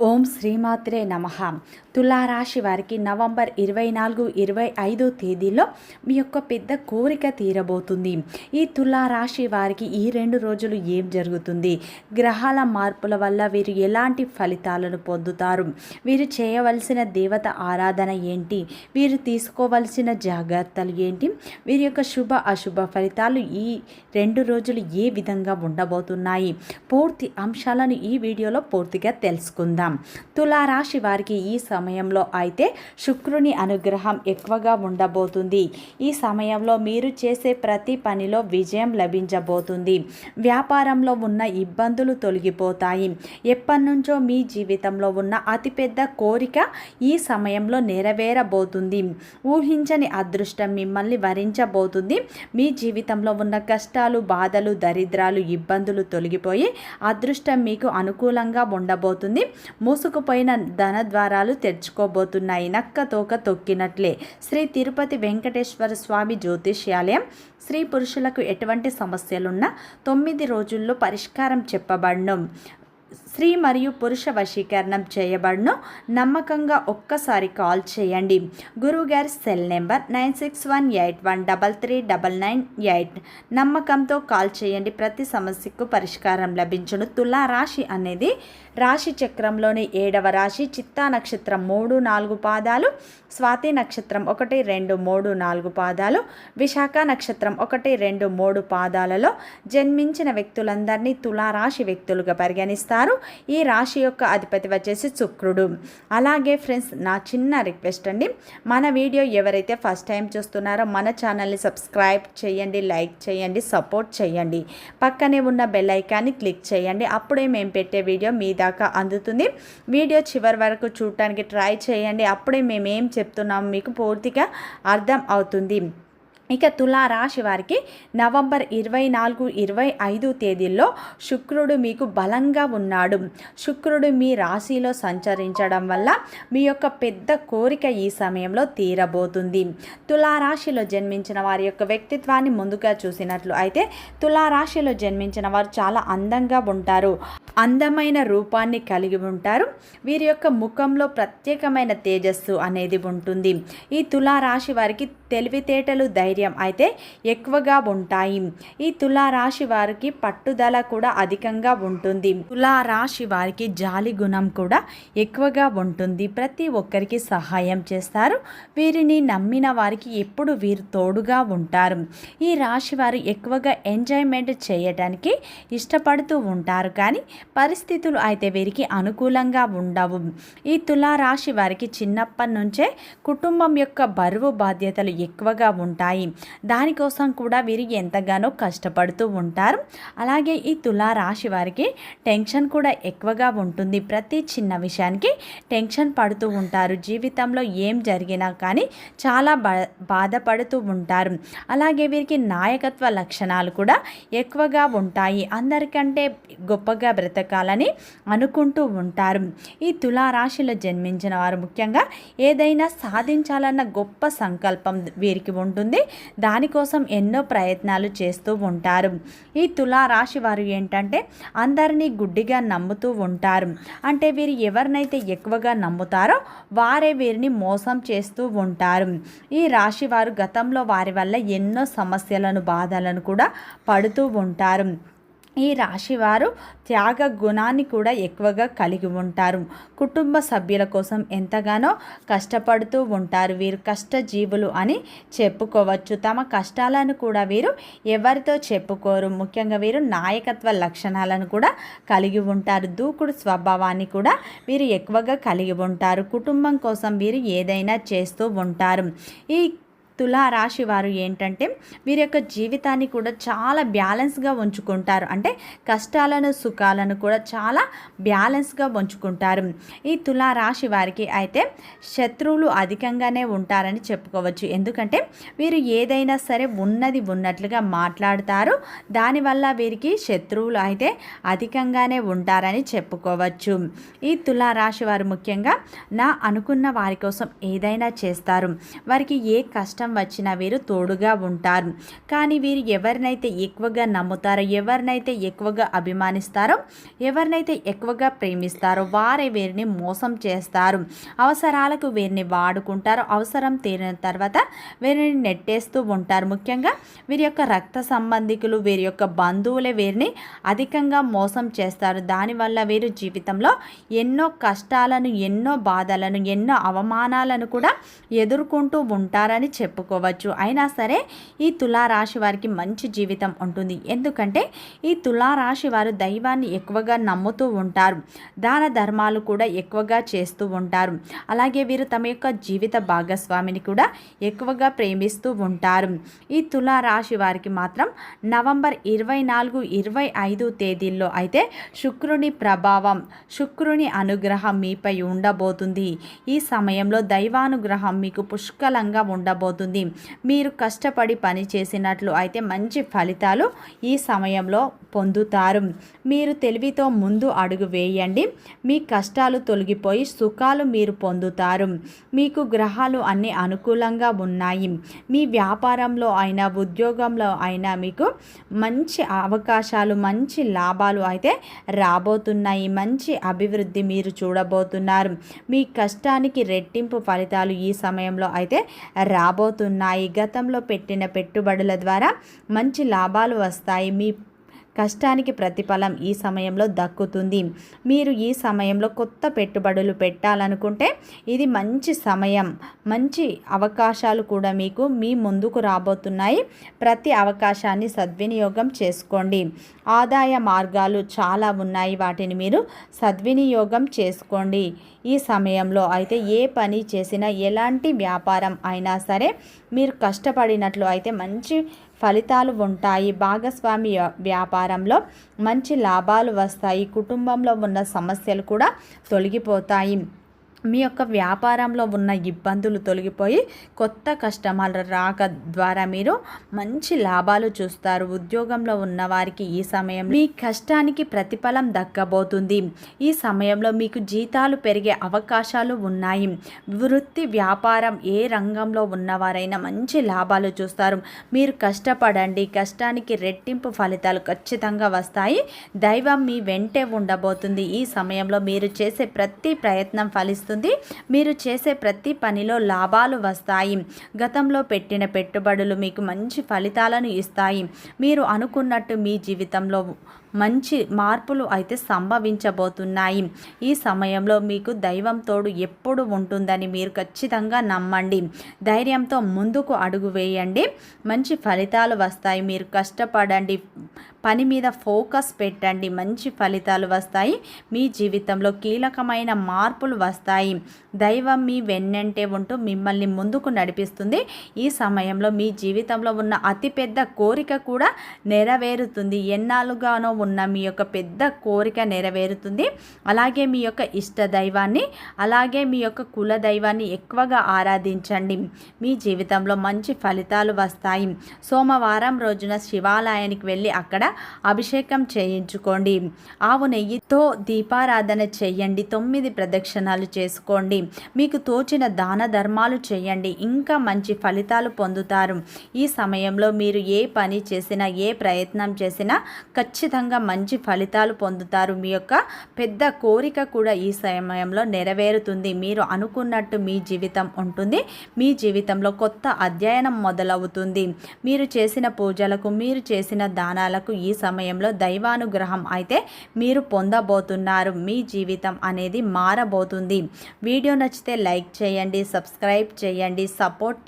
ఓం శ్రీమాత్రే నమ. తులారాశి వారికి నవంబర్ ఇరవై నాలుగు ఇరవై ఐదో తేదీలో మీ యొక్క పెద్ద కోరిక తీరబోతుంది. ఈ తులారాశి వారికి ఈ రెండు రోజులు ఏం జరుగుతుంది? గ్రహాల మార్పుల వల్ల వీరు ఎలాంటి ఫలితాలను పొందుతారు? వీరు చేయవలసిన దేవత ఆరాధన ఏంటి? వీరు తీసుకోవలసిన జాగ్రత్తలు ఏంటి? వీరి యొక్క శుభ అశుభ ఫలితాలు ఈ రెండు రోజులు ఏ విధంగా ఉండబోతున్నాయి? పూర్తి అంశాలను ఈ వీడియోలో పూర్తిగా తెలుసుకుందాం. తులారాశి వారికి ఈ సమయంలో అయితే శుక్రుని అనుగ్రహం ఎక్కువగా ఉండబోతుంది. ఈ సమయంలో మీరు చేసే ప్రతి పనిలో విజయం లభించబోతుంది. వ్యాపారంలో ఉన్న ఇబ్బందులు తొలగిపోతాయి. ఎప్పటినుంచో మీ జీవితంలో ఉన్న అతిపెద్ద కోరిక ఈ సమయంలో నెరవేరబోతుంది. ఊహించని అదృష్టం మిమ్మల్ని వరించబోతుంది. మీ జీవితంలో ఉన్న కష్టాలు బాధలు దరిద్రాలు ఇబ్బందులు తొలగిపోయి అదృష్టం మీకు అనుకూలంగా ఉండబోతుంది. మూసుకుపోయిన ధన ద్వారాలు తెరుచుకోబోతున్నాయి. నక్క తోక తొక్కినట్లే. శ్రీ తిరుపతి వెంకటేశ్వర స్వామి జ్యోతిష్యాలయం. స్త్రీ పురుషులకు ఎటువంటి సమస్యలున్నా తొమ్మిది రోజుల్లో పరిష్కారం చెప్పబడడం స్త్రీ మరియు పురుష వశీకరణం చేయబడును. నమ్మకంగా ఒక్కసారి కాల్ చేయండి. గురువుగారి cell number nine six one eight one double three double nine eight. నమ్మకంతో కాల్ చేయండి. ప్రతి సమస్యకు పరిష్కారం లభించును. తులా రాశి అనేది రాశి చక్రంలోని ఏడవ రాశి. చిత్తా నక్షత్రం మూడు నాలుగు పాదాలు. స్వాతి నక్షత్రం ఒకటి రెండు మూడు నాలుగు పాదాలు. విశాఖ నక్షత్రం ఒకటి రెండు మూడు పాదాలలో జన్మించిన వ్యక్తులందరినీ తులారాశి వ్యక్తులుగా పరిగణిస్తారు. ఈ రాశి యొక్క అధిపతి వచ్చేసి శుక్రుడు. అలాగే ఫ్రెండ్స్ నా చిన్న రిక్వెస్ట్ అండి. మన వీడియో ఎవరైతే ఫస్ట్ టైం చూస్తున్నారో మన ఛానల్ని సబ్స్క్రైబ్ చేయండి లైక్ చేయండి సపోర్ట్ చేయండి. పక్కనే ఉన్న బెల్ ఐకాన్ని క్లిక్ చేయండి. అప్పుడే మేము పెట్టే వీడియో మీ దాకా అందుతుంది. వీడియో చివరి వరకు చూడటానికి ట్రై చేయండి. అప్పుడే మేము ఏం చెప్తున్నాం మీకు పూర్తిగా అర్థం అవుతుంది. ఇక తులారాశి వారికి నవంబర్ ఇరవై నాలుగు ఇరవై ఐదు తేదీల్లో శుక్రుడు మీకు బలంగా ఉన్నాడు. శుక్రుడు మీ రాశిలో సంచరించడం వల్ల మీ యొక్క పెద్ద కోరిక ఈ సమయంలో తీరబోతుంది. తులారాశిలో జన్మించిన వారి యొక్క వ్యక్తిత్వాన్ని ముందుగా చూసినట్లు అయితే తులారాశిలో జన్మించిన వారు చాలా అందంగా ఉంటారు. అందమైన రూపాన్ని కలిగి ఉంటారు. వీరి యొక్క ముఖంలో ప్రత్యేకమైన తేజస్సు అనేది ఉంటుంది. ఈ తులారాశి వారికి తెలివితేటలు ధైర్యం అయితే ఎక్కువగా ఉంటాయి. ఈ తులారాశి వారికి పట్టుదల కూడా అధికంగా ఉంటుంది. తులారాశి వారికి జాలి గుణం కూడా ఎక్కువగా ఉంటుంది. ప్రతి ఒక్కరికి సహాయం చేస్తారు. వీరిని నమ్మిన వారికి ఎప్పుడు వీరు తోడుగా ఉంటారు. ఈ రాశి వారు ఎక్కువగా ఎంజాయ్మెంట్ చేయటానికి ఇష్టపడుతూ ఉంటారు. కానీ పరిస్థితులు అయితే వీరికి అనుకూలంగా ఉండవు. ఈ తులారాశి వారికి చిన్నప్పటి నుంచే కుటుంబం యొక్క బరువు బాధ్యతలు ఎక్కువగా ఉంటాయి. దానికోసం కూడా వీరు ఎంతగానో కష్టపడుతూ ఉంటారు. అలాగే ఈ తులారాశి వారికి టెన్షన్ కూడా ఎక్కువగా ఉంటుంది. ప్రతి చిన్న విషయానికి టెన్షన్ పడుతూ ఉంటారు. జీవితంలో ఏం జరిగినా కానీ చాలా బా బాధపడుతూ ఉంటారు. అలాగే వీరికి నాయకత్వ లక్షణాలు కూడా ఎక్కువగా ఉంటాయి. అందరికంటే గొప్పగా బ్రతకాలని అనుకుంటూ ఉంటారు. ఈ తులారాశిలో జన్మించిన వారు ముఖ్యంగా ఏదైనా సాధించాలన్న గొప్ప సంకల్పం వీరికి ఉంటుంది. దానికోసం ఎన్నో ప్రయత్నాలు చేస్తూ ఉంటారు. ఈ తులారాశి వారు ఏంటంటే అందరినీ గుడ్డిగా నమ్ముతూ ఉంటారు. అంటే వీరు ఎవరినైతే ఎక్కువగా నమ్ముతారో వారే వీరిని మోసం చేస్తూ ఉంటారు. ఈ రాశి వారు గతంలో వారి వల్ల ఎన్నో సమస్యలను బాధలను కూడా పడుతూ ఉంటారు. ఈ రాశివారు త్యాగ గుణాన్ని కూడా ఎక్కువగా కలిగి ఉంటారు. కుటుంబ సభ్యుల కోసం ఎంతగానో కష్టపడుతూ ఉంటారు వీరు కష్టజీవులు అని చెప్పుకోవచ్చు. తమ కష్టాలను కూడా వీరు ఎవరితో చెప్పుకోరు. ముఖ్యంగా వీరు నాయకత్వ లక్షణాలను కూడా కలిగి ఉంటారు. దూకుడు స్వభావాన్ని కూడా వీరు ఎక్కువగా కలిగి ఉంటారు. కుటుంబం కోసం వీరు ఏదైనా చేస్తూ ఉంటారు. ఈ తులారాశి వారు ఏంటంటే వీరి యొక్క జీవితాన్ని కూడా చాలా బ్యాలెన్స్గా ఉంచుకుంటారు. అంటే కష్టాలను సుఖాలను కూడా చాలా బ్యాలెన్స్గా ఉంచుకుంటారు. ఈ తులారాశి వారికి అయితే శత్రువులు అధికంగానే ఉంటారని చెప్పుకోవచ్చు. ఎందుకంటే వీరు ఏదైనా సరే ఉన్నది ఉన్నట్లుగా మాట్లాడతారు. దానివల్ల వీరికి శత్రువులు అయితే అధికంగానే ఉంటారని చెప్పుకోవచ్చు. ఈ తులారాశి వారు ముఖ్యంగా నా అనుకున్న వారి కోసం ఏదైనా చేస్తారు. వారికి ఏ కష్టం కష్టం వచ్చినా వీరు తోడుగా ఉంటారు. కానీ వీరు ఎవరినైతే ఎక్కువగా నమ్ముతారో ఎవరినైతే ఎక్కువగా అభిమానిస్తారో ఎవరినైతే ఎక్కువగా ప్రేమిస్తారో వారే వీరిని మోసం చేస్తారు. అవసరాలకు వీరిని వాడుకుంటారు. అవసరం తీరిన తర్వాత వీరిని నెట్టేస్తూ ఉంటారు. ముఖ్యంగా వీరి యొక్క రక్త సంబంధికులు వీరి యొక్క బంధువులే వీరిని అధికంగా మోసం చేస్తారు. దానివల్ల వీరు జీవితంలో ఎన్నో కష్టాలను ఎన్నో బాధలను ఎన్నో అవమానాలను కూడా ఎదుర్కొంటూ ఉంటారని చెప్పుకోవచ్చు. అయినా సరే ఈ తులారాశి వారికి మంచి జీవితం ఉంటుంది. ఎందుకంటే ఈ తులారాశి వారు దైవాన్ని ఎక్కువగా నమ్ముతూ ఉంటారు. దాన ధర్మాలు కూడా ఎక్కువగా చేస్తూ ఉంటారు. అలాగే వీరు తమ యొక్క జీవిత భాగస్వామిని కూడా ఎక్కువగా ప్రేమిస్తూ ఉంటారు. ఈ తులారాశి వారికి మాత్రం నవంబర్ ఇరవై నాలుగు ఇరవై ఐదు తేదీల్లో అయితే శుక్రుని ప్రభావం శుక్రుని అనుగ్రహం మీపై ఉండబోతుంది. ఈ సమయంలో దైవానుగ్రహం మీకు పుష్కలంగా ఉండబోతుంది. మీరు కష్టపడి పని చేసినట్లు అయితే మంచి ఫలితాలు ఈ సమయంలో పొందుతారు. మీరు తెలివితో ముందు అడుగు వేయండి. మీ కష్టాలు తొలగిపోయి సుఖాలు మీరు పొందుతారు. మీకు గ్రహాలు అన్ని అనుకూలంగా ఉన్నాయి. మీ వ్యాపారంలో అయినా ఉద్యోగంలో అయినా మీకు మంచి అవకాశాలు మంచి లాభాలు అయితే రాబోతున్నాయి. మంచి అభివృద్ధి మీరు చూడబోతున్నారు. మీ కష్టానికి రెట్టింపు ఫలితాలు ఈ సమయంలో అయితే రాబోతున్నాయి. గతంలో పెట్టిన పెట్టుబడుల ద్వారా మంచి లాభాలు వస్తాయి. మీ కష్టానికి ప్రతిఫలం ఈ సమయంలో దక్కుతుంది. మీరు ఈ సమయంలో కొత్త పెట్టుబడులు పెట్టాలనుకుంటే ఇది మంచి సమయం. మంచి అవకాశాలు కూడా మీకు మీ ముందుకు రాబోతున్నాయి. ప్రతి అవకాశాన్ని సద్వినియోగం చేసుకోండి. ఆదాయ మార్గాలు చాలా ఉన్నాయి. వాటిని మీరు సద్వినియోగం చేసుకోండి. ఈ సమయంలో అయితే ఏ పని చేసినా ఎలాంటి వ్యాపారం అయినా సరే మీరు కష్టపడినట్లు అయితే మంచి ఫలితాలు ఉంటాయి. భాగస్వామి వ్యాపారంలో మంచి లాభాలు వస్తాయి. కుటుంబంలో ఉన్న సమస్యలు కూడా తొలగిపోతాయి. మీ యొక్క వ్యాపారంలో ఉన్న ఇబ్బందులు తొలగిపోయి కొత్త కస్టమర్ల రాక ద్వారా మీరు మంచి లాభాలు చూస్తారు. ఉద్యోగంలో ఉన్న వారికి ఈ సమయం మీ కష్టానికి ప్రతిఫలం దక్కబోతుంది. ఈ సమయంలో మీకు జీతాలు పెరిగే అవకాశాలు ఉన్నాయి. వృత్తి వ్యాపారం ఏ రంగంలో ఉన్నవారైనా మంచి లాభాలు చూస్తారు. మీరు కష్టపడండి. కష్టానికి రెట్టింపు ఫలితాలు ఖచ్చితంగా వస్తాయి. దైవం మీ వెంటే ఉండబోతుంది. ఈ సమయంలో మీరు చేసే ప్రతి ప్రయత్నం ఫలిస్తుంది. వస్తుంది మీరు చేసే ప్రతి పనిలో లాభాలు వస్తాయి. గతంలో పెట్టిన పెట్టుబడులు మీకు మంచి ఫలితాలను ఇస్తాయి. మీరు అనుకున్నట్టు మీ జీవితంలో మంచి మార్పులు అయితే సంభవించబోతున్నాయి. ఈ సమయంలో మీకు దైవం తోడు ఎప్పుడు ఉంటుందని మీరు ఖచ్చితంగా నమ్మండి. ధైర్యంతో ముందుకు అడుగు వేయండి. మంచి ఫలితాలు వస్తాయి. మీరు కష్టపడండి. పని మీద ఫోకస్ పెట్టండి. మంచి ఫలితాలు వస్తాయి. మీ జీవితంలో కీలకమైన మార్పులు వస్తాయి. దైవం మీ వెన్నంటే ఉంటూ మిమ్మల్ని ముందుకు నడిపిస్తుంది. ఈ సమయంలో మీ జీవితంలో ఉన్న అతిపెద్ద కోరిక కూడా నెరవేరుతుంది. ఎన్నాళ్ళుగానో ఉన్న మీ యొక్క పెద్ద కోరిక నెరవేరుతుంది. అలాగే మీ యొక్క ఇష్ట దైవాన్ని అలాగే మీ యొక్క కుల దైవాన్ని ఎక్కువగా ఆరాధించండి. మీ జీవితంలో మంచి ఫలితాలు వస్తాయి. సోమవారం రోజున శివాలయానికి వెళ్ళి అక్కడ అభిషేకం చేయించుకోండి. ఆవు నెయ్యితో దీపారాధన చేయండి. తొమ్మిది ప్రదక్షిణాలు చేసుకోండి. మీకు తోచిన దాన ధర్మాలు చేయండి. ఇంకా మంచి ఫలితాలు పొందుతారు. ఈ సమయంలో మీరు ఏ పని చేసినా ఏ ప్రయత్నం చేసినా ఖచ్చితంగా ఖచ్చితంగా మంచి ఫలితాలు పొందుతారు. మీ యొక్క పెద్ద కోరిక కూడా ఈ సమయంలో నెరవేరుతుంది. మీరు అనుకున్నట్టు మీ జీవితం ఉంటుంది. మీ జీవితంలో కొత్త అధ్యయనం మొదలవుతుంది. మీరు చేసిన పూజలకు మీరు చేసిన దానాలకు ఈ సమయంలో దైవానుగ్రహం అయితే మీరు పొందబోతున్నారు. మీ జీవితం అనేది మారబోతుంది. వీడియో నచ్చితే లైక్ చేయండి సబ్స్క్రైబ్ చేయండి సపోర్ట్